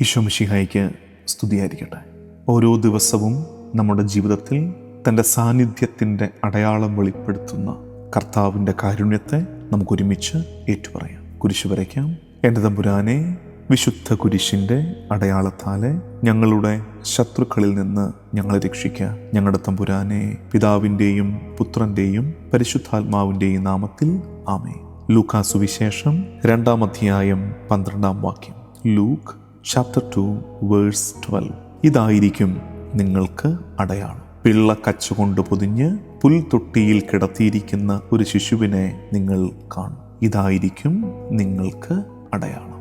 ഈശോമിഷിഹായിക്ക് സ്തുതിയായിരിക്കട്ടെ. ഓരോ ദിവസവും നമ്മുടെ ജീവിതത്തിൽ തന്റെ സാന്നിധ്യത്തിന്റെ അടയാളം വെളിപ്പെടുത്തുന്ന കർത്താവിന്റെ കാരുണ്യത്തെ നമുക്കൊരുമിച്ച് ഏറ്റുപറയാം. കുരിശ് വരയ്ക്കാം. എന്റെ തമ്പുരാനെ വിശുദ്ധ കുരിശിന്റെ അടയാളത്താലെ ഞങ്ങളുടെ ശത്രുക്കളിൽ നിന്ന് ഞങ്ങളെ രക്ഷിക്കുക ഞങ്ങളുടെ തമ്പുരാനെ പിതാവിന്റെയും പുത്രന്റെയും പരിശുദ്ധാത്മാവിന്റെയും നാമത്തിൽ ആമേ ലൂക്കാസുവിശേഷം രണ്ടാം അധ്യായം പന്ത്രണ്ടാം വാക്യം. Luke chapter two verse twelve ഇതായിരിക്കും നിങ്ങൾക്ക് അടയാളം. പിള്ള കച്ചുകൊണ്ട് പൊതിഞ്ഞ് പുൽത്തൊട്ടിയിൽ കിടത്തിയിരിക്കുന്ന ഒരു ശിശുവിനെ നിങ്ങൾ കാണും. ഇതായിരിക്കും നിങ്ങൾക്ക് അടയാളം.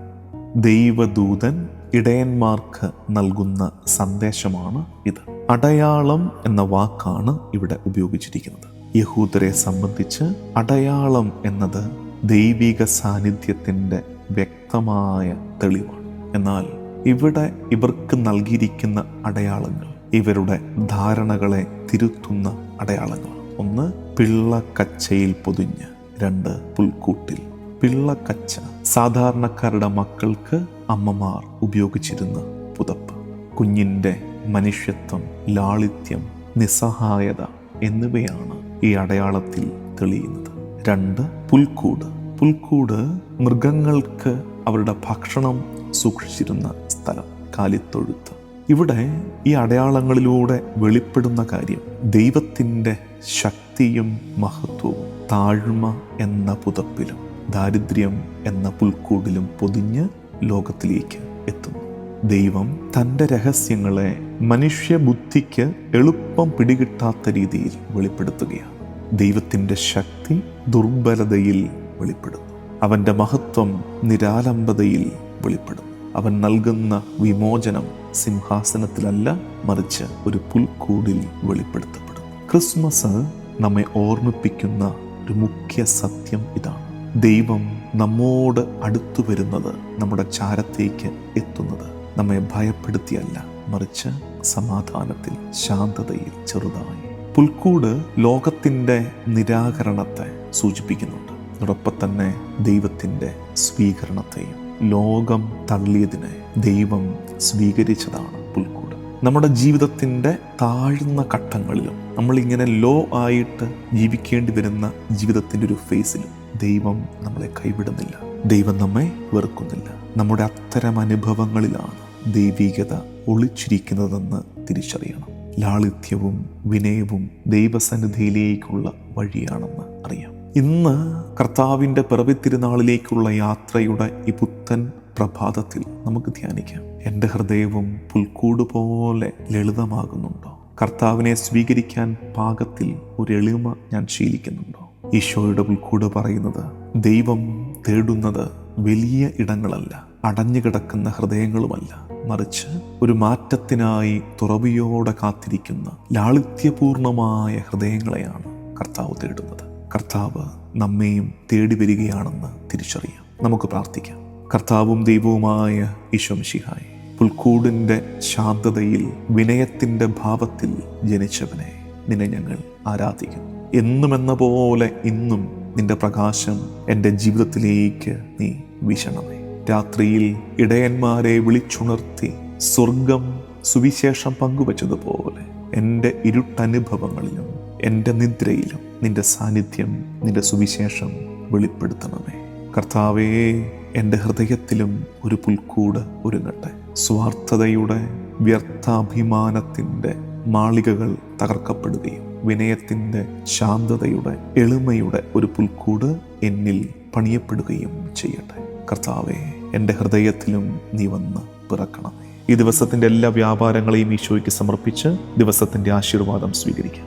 ദൈവദൂതൻ ഇടയന്മാർക്ക് നൽകുന്ന സന്ദേശമാണ് ഇത്. അടയാളം എന്ന വാക്കാണ് ഇവിടെ ഉപയോഗിച്ചിരിക്കുന്നത്. യഹൂദരെ സംബന്ധിച്ച് അടയാളം എന്നത് ദൈവിക സാന്നിധ്യത്തിന്റെ വ്യക്തമായ തെളിവാണ്. എന്നാൽ ഇവിടെ ഇവർക്ക് നൽകിയിരിക്കുന്ന അടയാളങ്ങൾ ഇവരുടെ ധാരണകളെ തിരുത്തുന്ന അടയാളങ്ങൾ. ഒന്ന് പിള്ള കച്ചയിൽ പൊതിഞ്ഞ്. രണ്ട് പുൽക്കൂട്ടിൽ. കച്ച സാധാരണക്കാരുടെ മക്കൾക്ക് അമ്മമാർ ഉപയോഗിച്ചിരുന്ന പുതപ്പ്. കുഞ്ഞിന്റെ മനുഷ്യത്വം ലാളിത്യം നിസ്സഹായത എന്നിവയാണ് ഈ അടയാളത്തിൽ തെളിയുന്നത്. രണ്ട് പുൽക്കൂട്. പുൽക്കൂട് മൃഗങ്ങൾക്ക് അവരുടെ ഭക്ഷണം സൂക്ഷിച്ചിരുന്ന സ്ഥലം കാലിത്തൊഴുത്ത്. ഇവിടെ ഈ അടയാളങ്ങളിലൂടെ വെളിപ്പെടുന്ന കാര്യം ദൈവത്തിന്റെ ശക്തിയും മഹത്വവും താഴ്മ എന്ന പുതപ്പിലും ദാരിദ്ര്യം എന്ന പുൽക്കൂടിലും പൊതിഞ്ഞ് ലോകത്തിലേക്ക് എത്തുന്നു. ദൈവം തന്റെ രഹസ്യങ്ങളെ മനുഷ്യബുദ്ധിക്ക് എളുപ്പം പിടികിട്ടാത്ത രീതിയിൽ വെളിപ്പെടുത്തുകയാണ്. ദൈവത്തിന്റെ ശക്തി ദുർബലതയിൽ വെളിപ്പെടുന്നു. അവന്റെ മഹത്വം നിരാലംബതയിൽ വെളിപ്പെടുന്നു. അവൻ നൽകുന്ന വിമോചനം സിംഹാസനത്തിലല്ല മറിച്ച് ഒരു പുൽക്കൂടിൽ വെളിപ്പെടുത്തപ്പെടും. ക്രിസ്മസ് നമ്മെ ഓർമ്മിപ്പിക്കുന്ന ഒരു മുഖ്യ സത്യം ഇതാണ് ദൈവം നമ്മോട് അടുത്തു വരുന്നത് നമ്മുടെ ചാരത്തേക്ക് എത്തുന്നത് നമ്മെ ഭയപ്പെടുത്തിയല്ല മറിച്ച് സമാധാനത്തിൽ ശാന്തതയിൽ ചെറുതായി. പുൽക്കൂട് ലോകത്തിന്റെ നിരാകരണത്തെ സൂചിപ്പിക്കുന്നുണ്ട്. അതോടൊപ്പം തന്നെ ദൈവത്തിന്റെ സ്വീകരണത്തെയും ലോകം തള്ളിയതിനെ ദൈവം സ്വീകരിച്ചതാണ് പുൽക്കൂട്. നമ്മുടെ ജീവിതത്തിന്റെ താഴ്ന്ന ഘട്ടങ്ങളിലും നമ്മളിങ്ങനെ ലോ ആയിട്ട് ജീവിക്കേണ്ടി വരുന്ന ജീവിതത്തിന്റെ ഒരു ഫേസിലും ദൈവം നമ്മളെ കൈവിടുന്നില്ല. ദൈവം നമ്മെ വെറുക്കുന്നില്ല. നമ്മുടെ അത്തരം അനുഭവങ്ങളിലാണ് ദൈവികത ഒളിച്ചിരിക്കുന്നതെന്ന് തിരിച്ചറിയണം. ലാളിത്യവും വിനയവും ദൈവസന്നിധിയിലേക്കുള്ള വഴിയാണെന്ന് അറിയാം. ഇന്ന് കർത്താവിന്റെ പിറവി തിരുനാളിലേക്കുള്ള യാത്രയുടെ ഈ പുത്തൻ പ്രഭാതത്തിൽ നമുക്ക് ധ്യാനിക്കാം. എന്റെ ഹൃദയവും പുൽക്കൂട് പോലെ ലളിതമാകുന്നുണ്ടോ? കർത്താവിനെ സ്വീകരിക്കാൻ പാകത്തിൽ ഒരു എളിമ ഞാൻ ശീലിക്കുന്നുണ്ടോ? ഈശോയുടെ പുൽക്കൂട് പറയുന്നത് ദൈവം തേടുന്നത് വലിയ ഇടങ്ങളല്ല അടഞ്ഞു കിടക്കുന്ന ഹൃദയങ്ങളുമല്ല. മറിച്ച് ഒരു മാറ്റത്തിനായി തുറവിയോടെ കാത്തിരിക്കുന്ന ലാളിത്യപൂർണമായ ഹൃദയങ്ങളെയാണ് കർത്താവ് തേടുന്നത്. കർത്താവ് നമ്മെയും തേടി വരികയാണെന്ന് തിരിച്ചറിയാം. നമുക്ക് പ്രാർത്ഥിക്കാം. കർത്താവും ദൈവവുമായ ഈശ്വംശിഹായ് പുൽക്കൂടിന്റെ ശാന്തതയിൽ വിനയത്തിന്റെ ഭാവത്തിൽ ജനിച്ചവനെ നിന്നെ ഞങ്ങൾ ആരാധിക്കുന്നു. എന്നുമെന്ന പോലെ ഇന്നും നിന്റെ പ്രകാശം എന്റെ ജീവിതത്തിലേക്ക് നീ വിഷണമേ രാത്രിയിൽ ഇടയന്മാരെ വിളിച്ചുണർത്തി സ്വർഗം സുവിശേഷം പങ്കുവച്ചതുപോലെ എന്റെ ഇരുട്ടനുഭവങ്ങളിലും എന്റെ നിദ്രയിലും നിന്റെ സാന്നിധ്യം നിന്റെ സുവിശേഷം വെളിപ്പെടുത്തണമേ. കർത്താവേ എന്റെ ഹൃദയത്തിലും ഒരു പുൽക്കൂട് ഒരുങ്ങട്ടെ. സ്വാർത്ഥതയുടെ വ്യർത്ഥാഭിമാനത്തിന്റെ മാളികകൾ തകർക്കപ്പെടുകയും വിനയത്തിന്റെ ശാന്തതയുടെ എളിമയുടെ ഒരു പുൽക്കൂട് എന്നിൽ പണിയപ്പെടുകയും ചെയ്യട്ടെ. കർത്താവെ എന്റെ ഹൃദയത്തിലും നീ വന്ന് പിറക്കണം ഈ ദിവസത്തിന്റെ എല്ലാ വ്യാപാരങ്ങളെയും ഈശോയ്ക്ക് സമർപ്പിച്ച് ദിവസത്തിന്റെ ആശീർവാദം സ്വീകരിക്കാം.